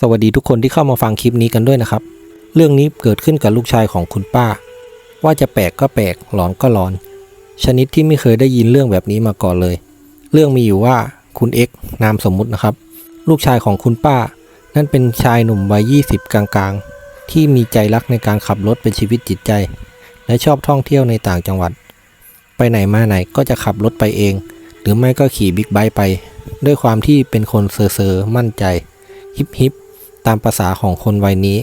สวัสดีทุกคนที่เข้ามาฟังคลิปนี้กันด้วยนะครับ เรื่องนี้เกิดขึ้นกับลูกชายของคุณป้า ว่าจะแปลกก็แปลกหลอนก็หลอน ชนิดที่ไม่เคยได้ยินเรื่องแบบนี้มาก่อนเลย เรื่องมีอยู่ว่าคุณเอ็กนามสมมุตินะครับ ลูกชายของคุณป้า นั่นเป็นชายหนุ่มวัย 20 กลางๆ ที่มีใจรักในการขับรถเป็นชีวิตจิตใจ และชอบท่องเที่ยวในต่างจังหวัด ไปไหนมาไหนก็จะขับรถไปเอง หรือไม่ก็ขี่บิ๊กไบค์ไป ด้วยความที่เป็นคนเซอร์เซอร์มั่นใจฮิปฮิป ตามภาษาของคนวัยนี้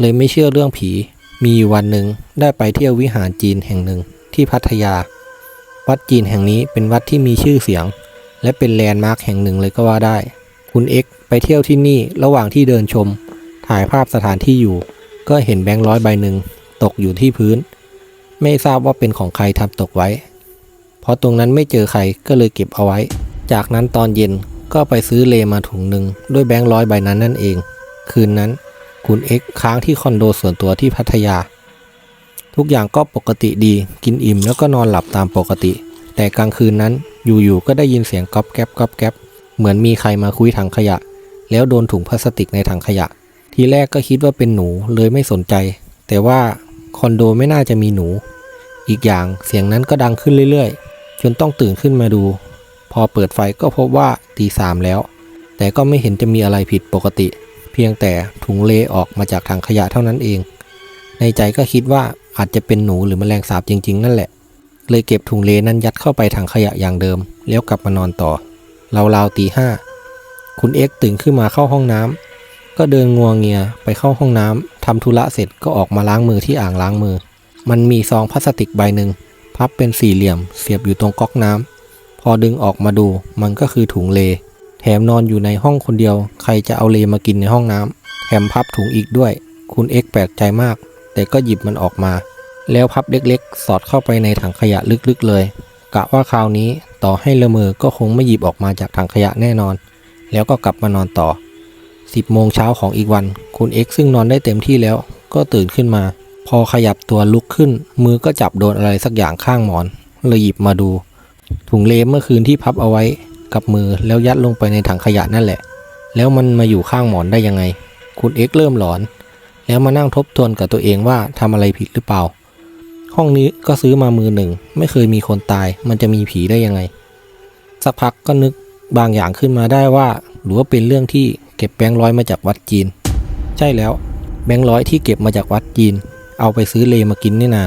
เลยไม่เชื่อเรื่องผี มีวันหนึ่งได้ไปเที่ยววิหารจีนแห่งหนึ่งที่พัทยา วัดจีนแห่งนี้เป็นวัดที่มีชื่อเสียง และเป็นแลนด์มาร์คแห่งหนึ่งเลยก็ว่าได้ คุณเอ็กซ์ไปเที่ยวที่นี่ระหว่างที่เดินชม ถ่ายภาพสถานที่อยู่ ก็เห็นแบงค์ร้อยใบหนึ่งตกอยู่ที่พื้น ไม่ทราบว่าเป็นของใครทำตกไว้ เพราะตรงนั้นไม่เจอใครก็เลยเก็บเอาไว้ จากนั้นตอนเย็นก็ไปซื้อเลมาถุงหนึ่งด้วยแบงค์ร้อยใบนั้นนั่นเอง คืนนั้น คุณเอ็กซ์ค้างที่คอนโดส่วนตัวที่พัทยา ทุกอย่างก็ปกติดีกินอิ่มแล้วก็นอนหลับตามปกติ แต่กลางคืนนั้นอยู่ๆก็ได้ยินเสียงก๊อบแก๊บก๊อบแก๊บเหมือนมีใครมาคุยถังขยะ แล้วโดนถุงพลาสติกในถังขยะ ทีแรกก็คิดว่าเป็นหนูเลยไม่สนใจ แต่ว่าคอนโดไม่น่าจะมีหนู อีกอย่างเสียงนั้นก็ดังขึ้นเรื่อยๆ จนต้องตื่นขึ้นมาดู พอเปิดไฟก็พบว่าตีสามแล้ว แต่ก็ไม่เห็นจะมีอะไรผิดปกติ เพียงแต่ถุงเลออกมาจากถังขยะเท่านั้นเอง ในใจก็คิดว่าอาจจะเป็นหนูหรือแมลงสาบจริง ๆ นั่นแหละ เลยเก็บถุงเลนั้นยัดเข้าไปถังขยะอย่างเดิม แล้วกลับมานอนต่อราวๆตีห้าคุณเอ็กตื่นขึ้นมาเข้าห้องน้ำก็เดินงัวงเงียไปเข้าห้องน้ำทำธุระเสร็จก็ออกมาล้างมือที่อ่างล้างมือ มันมีซองพลาสติกใบหนึ่งพับเป็นสี่เหลี่ยม เสียบอยู่ตรงก๊อกน้ำพอดึงออกมาดูมันก็คือถุงเล แถมนอนอยู่ในห้องคนเดียว ใครจะเอาเลมากินในห้องน้ำแถมพับถุงอีกด้วย คุณเอ็กแปลกใจมาก แต่ก็หยิบมันออกมา แล้วพับเล็กๆ สอดเข้าไปในถังขยะลึกๆเลย กะว่าคราวนี้ต่อให้ละเมอก็คงไม่หยิบออกมาจากถังขยะแน่นอน แล้วก็กลับมานอนต่อ 10โมงเช้าของอีกวัน คุณเอ็กซึ่งนอนได้เต็มที่แล้ว ก็ตื่นขึ้นมา พอขยับตัวลุกขึ้น มือก็จับโดนอะไรสักอย่างข้างหมอนเลยหยิบมาดู ถุงเลมเมื่อคืนที่พับเอาไว้ กับมือแล้วยัดลงไปในถังขยะนั่นแหละ แล้วมันมาอยู่ข้างหมอนได้ยังไง คุณเอ็กซ์เริ่มหลอน แล้วมานั่งทบทวนกับตัวเองว่าทำอะไรผิดหรือเปล่า ห้องนี้ก็ซื้อมามือหนึ่ง ไม่เคยมีคนตาย มันจะมีผีได้ยังไง สักพักก็นึกบางอย่างขึ้นมาได้ว่า หรือว่าเป็นเรื่องที่เก็บแบงค์ร้อยมาจากวัดจีน ใช่แล้วแบงค์ร้อยที่เก็บมาจากวัดจีน เอาไปซื้อเลมากินนี่นา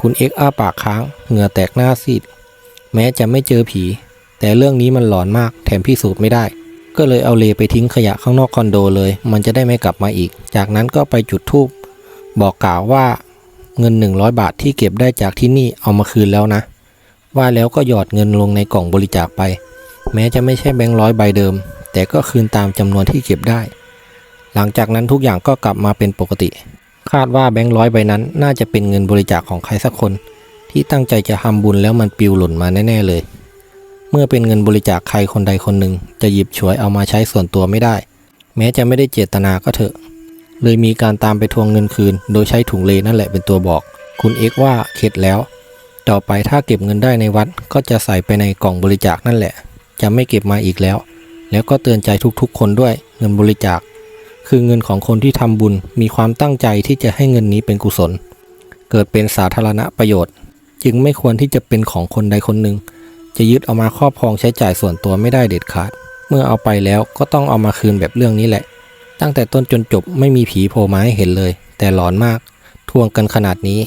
คุณเอ็กซ์อ้าปากค้าง เหงื่อแตกหน้าซีด แม้จะไม่เจอผี แต่เรื่องนี้มันหลอนมากแถมพิสูจน์ไม่ได้ ก็เลยเอาเลไปทิ้งขยะข้างนอกคอนโดเลย มันจะได้ไม่กลับมาอีก จากนั้นก็ไปจุดธูปบอกกล่าวว่าเงิน 100 บาทที่เก็บได้จากที่นี่เอามาคืนแล้วนะ ว่าแล้วก็หยอดเงินลงในกล่องบริจาคไป แม้จะไม่ใช่แบงค์ร้อยใบเดิม แต่ก็คืนตามจำนวนที่เก็บได้ หลังจากนั้นทุกอย่างก็กลับมาเป็นปกติ คาดว่าแบงค์ร้อยใบนั้น น่าจะเป็นเงินบริจาคของใครสักคน ที่ตั้งใจจะทำบุญแล้วมันปิวหล่นมาแน่ๆเลย เมื่อเป็นเงินบริจาคใครคนใดคนหนึ่ง จะหยิบฉวยเอามาใช้ส่วนตัวไม่ได้ แม้จะไม่ได้เจตนาก็เถอะ เลยมีการตามไปทวงเงินคืน โดยใช้ถุงเลนั่นแหละเป็นตัวบอก คุณเอกว่าเข็ดแล้ว ต่อไปถ้าเก็บเงินได้ในวัดก็จะใส่ไปในกล่องบริจาคนั่นแหละ จะไม่เก็บมาอีกแล้ว แล้วก็เตือนใจทุกๆ คนด้วยเงินบริจาค คือเงินของคนที่ทำบุญมีความตั้งใจที่จะให้เงินนี้เป็นกุศล เกิดเป็นสาธารณประโยชน์ จึงไม่ควรที่จะเป็นของคนใดคนหนึ่ง จะยึดเอามาครอบครองใช้จ่ายส่วนตัวไม่ได้เด็ดขาด เมื่อเอาไปแล้วก็ต้องเอามาคืนแบบเรื่องนี้แหละ ตั้งแต่ต้นจนจบไม่มีผีโผล่มาให้เห็นเลย แต่หลอนมาก ทวงกันขนาดนี้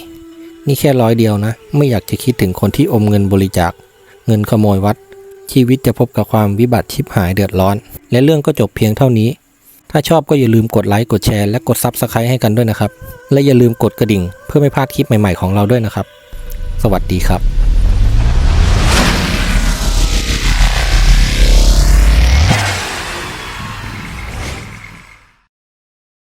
นี่แค่ร้อยเดียวนะ ไม่อยากจะคิดถึงคนที่อมเงินบริจาค เงินขโมยวัด ชีวิตจะพบกับความวิบัติชิบหายเดือดร้อน และเรื่องก็จบเพียงเท่านี้ ถ้าชอบก็อย่าลืมกดไลค์กดแชร์และกดซับสไครต์ให้กันด้วยนะครับ และอย่าลืมกดกระดิ่ง เพื่อไม่พลาดคลิปใหม่ๆของเราด้วยนะครับ สวัสดีครับ